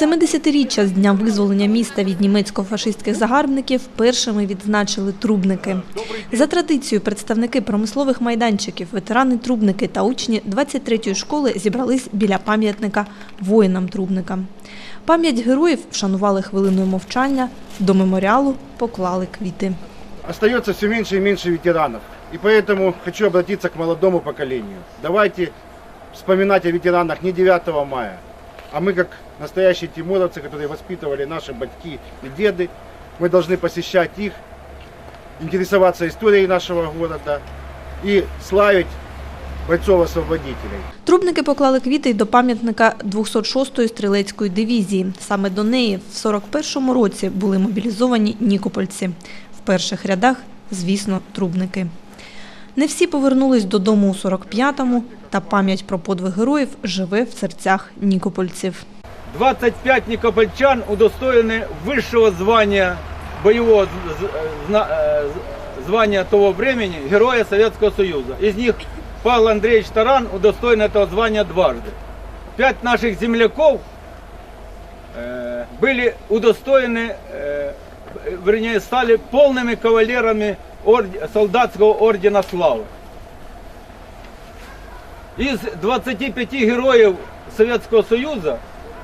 70-річчя з дня визволення міста від німецько-фашистських загарбників першими відзначили трубники. За традицією, представники промислових майданчиків, ветерани-трубники та учні 23-ї школи зібрались біля пам'ятника воїнам-трубникам. Пам'ять героїв вшанували хвилиною мовчання, до меморіалу поклали квіти. остается все меньше и меньше ветеранов. И поэтому хочу обратиться к молодому поколению. Давайте вспоминать о ветеранах не 9 мая, а мы как настоящие тимуровцы, которые воспитывали наши батьки и деды, мы должны посещать их, интересоваться историей нашего города и славить бойцов-освободителей. Трубники поклали квіти й до пам'ятника 206-ї стрілецької дивізії. Саме до неї в 41-му році були мобілізовані нікопольці. В перших рядах, звісно, трубники. Не всі повернулись додому у 45-му, та пам'ять про подвиг героїв живе в серцях нікопольців. 25 никопольчан удостоены высшего звания, боевого з- з- зна- э, з- звания того времени, Героя Советского Союза. Из них Павел Андреевич Таран удостоен этого звания дважды. Пять наших земляков э, были удостоены, э, вернее, стали полными кавалерами орд- солдатского ордена славы. Из 25 героев Советского Союза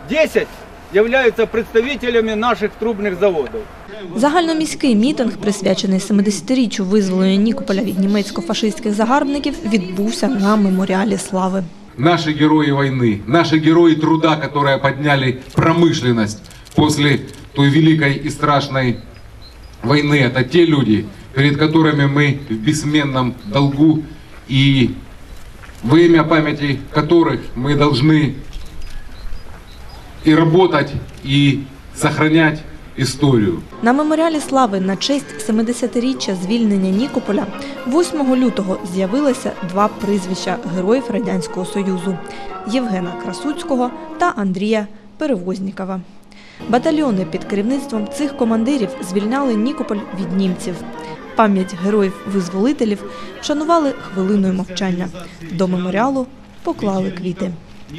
10 являются представителями наших трубных заводов. Загальноміський мітинг, присвячений 70-річчю визволення Нікополя від німецько-фашистських загарбників, відбувся на меморіалі слави. наши герои войны, наши герои труда, которые подняли промышленность после той великой и страшной войны. Это те люди, перед которыми мы в бессменном долгу и во имя памяти которых мы должны и работать, и сохранять историю. На меморіалі слави на честь 70-річчя звільнення Нікополя 8 лютого з'явилися два прізвища героїв Радянського Союзу Євгена Красуцького та Андрія Перевознікова. Батальйони під керівництвом цих командирів звільняли Нікополь від німців. Пам'ять героїв-визволителів вшанували хвилиною мовчання. До меморіалу поклали квіти.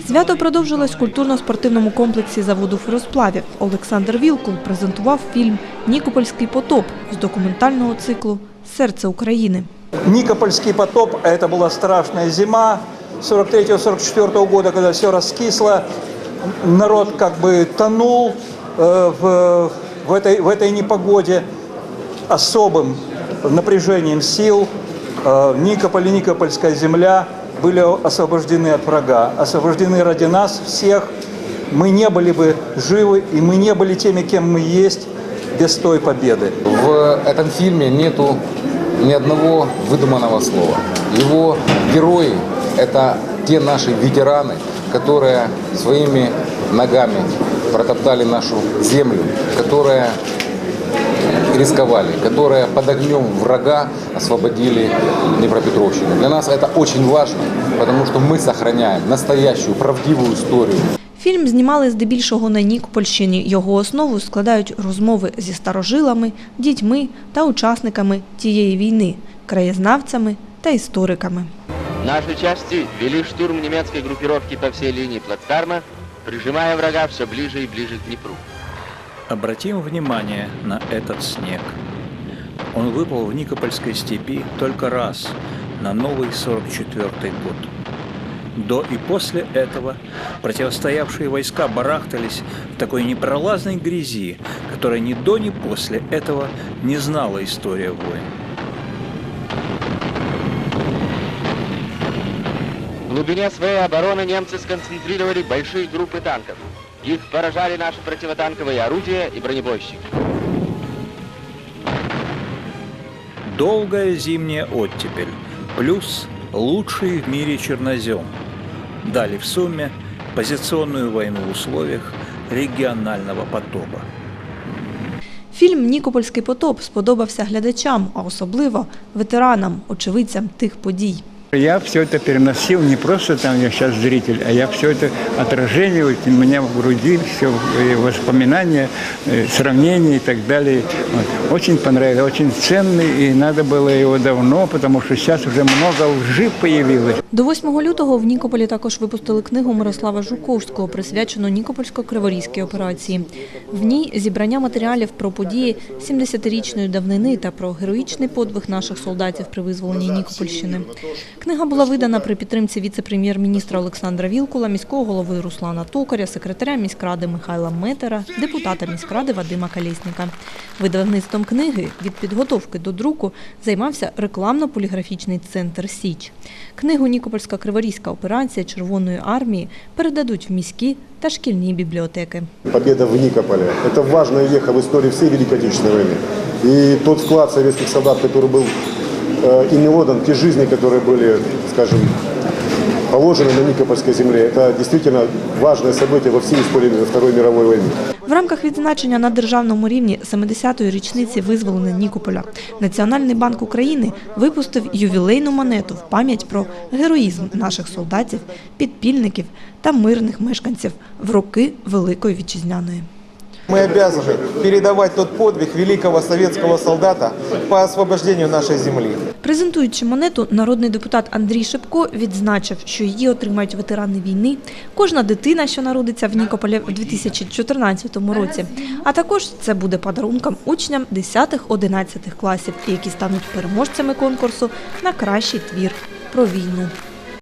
Свято продовжилось в культурно-спортивному комплексі заводу феросплавів. Олександр Вілкул презентував фільм Нікопольський потоп з документального циклу Серце України. Никопольский потоп, а это была страшная зима 43-44 года, когда все раскисло, народ как бы тонул э, в, в, этой, в этой непогоде особым напряжением сил. Э, Никополь и Никопольская земля были освобождены от врага, освобождены ради нас всех. Мы не были бы живы, и мы не были теми, кем мы есть, без той победы. В этом фильме нету ни одного выдуманного слова. Его герои – это те наши ветераны, которые своими ногами протоптали нашу землю, которые рисковали, которые под огнем врага освободили Днепропетровщину. Для нас это очень важно, потому что мы сохраняем настоящую, правдивую историю. Фільм знімали здебільшого на Нікопольщині. Його основу складають розмови зі старожилами, дітьми та учасниками тієї війни, краєзнавцями та істориками. Наши части вели штурм немецкой группировки по всей линии плацдарма, прижимая врага все ближе и ближе к Днепру. Обратим внимание на этот снег. Он выпал в Никопольской степи только раз, на новый 44 год. До и после этого противостоявшие войска барахтались в такой непролазной грязи, которой ни до, ни после этого не знала история войн. глубине своей обороны немцы сконцентрировали большие группы танков. Их поражали наши противотанковые орудия и бронебойщики. Долгая зимняя оттепель, плюс лучший в мире чернозем. Дали в сумме позиционную войну в условиях регионального потопа. Фільм Нікопольський потоп сподобався глядачам, а особливо ветеранам, очевидцям тих подій. Я все это переносил не просто там я сейчас зритель, а я все это отражение вот у меня в груди, все воспоминания, э, сравнения и так далее. Вот. Очень понравилось, очень ценный, и надо было его давно, потому что сейчас уже много лжи появилось. До 8 лютого в Нікополі також випустили книгу Мирослава Жуковського, присвячену Нікопольсько-Криворізькій операції. В ній зібрання матеріалів про події 70-річної давнини та про героїчний подвиг наших солдатів при визволенні Нікопольщини. Книга була видана при підтримці віце-прем'єр-міністра Олександра Вілкула, міського голови Руслана Токаря, секретаря міськради Михайла Метера, депутата міськради Вадима Калєсніка. Видавництвом книги від підготовки до друку займався рекламно-поліграфічний центр Січ. Книгу Нікопольська криворізька операція Червоної армії передадуть в міські та шкільні бібліотеки. Победа в Никополе – это важная веха в истории всей Великой Отечественной войны. И тот вклад советских солдат, который был э, ими отдан, те жизни, которые были, скажем, положены на Никопольской земле, это действительно важное событие во всей истории Второй мировой войны. В рамках відзначення на державному рівні 70-ї річниці визволення Нікополя Національний банк України випустив ювілейну монету в пам'ять про героїзм наших солдатів, підпільників та мирних мешканців в роки Великої Вітчизняної. Мы обязаны передавать тот подвиг великого советского солдата по освобождению нашей земли. Презентуючи монету, народний депутат Андрій Шепко відзначив, що її отримають ветерани війни, кожна дитина, що народиться в Нікополі в 2014 році. А також це буде подарунком учням 10-11 класів, які стануть переможцями конкурсу на кращий твір про війну.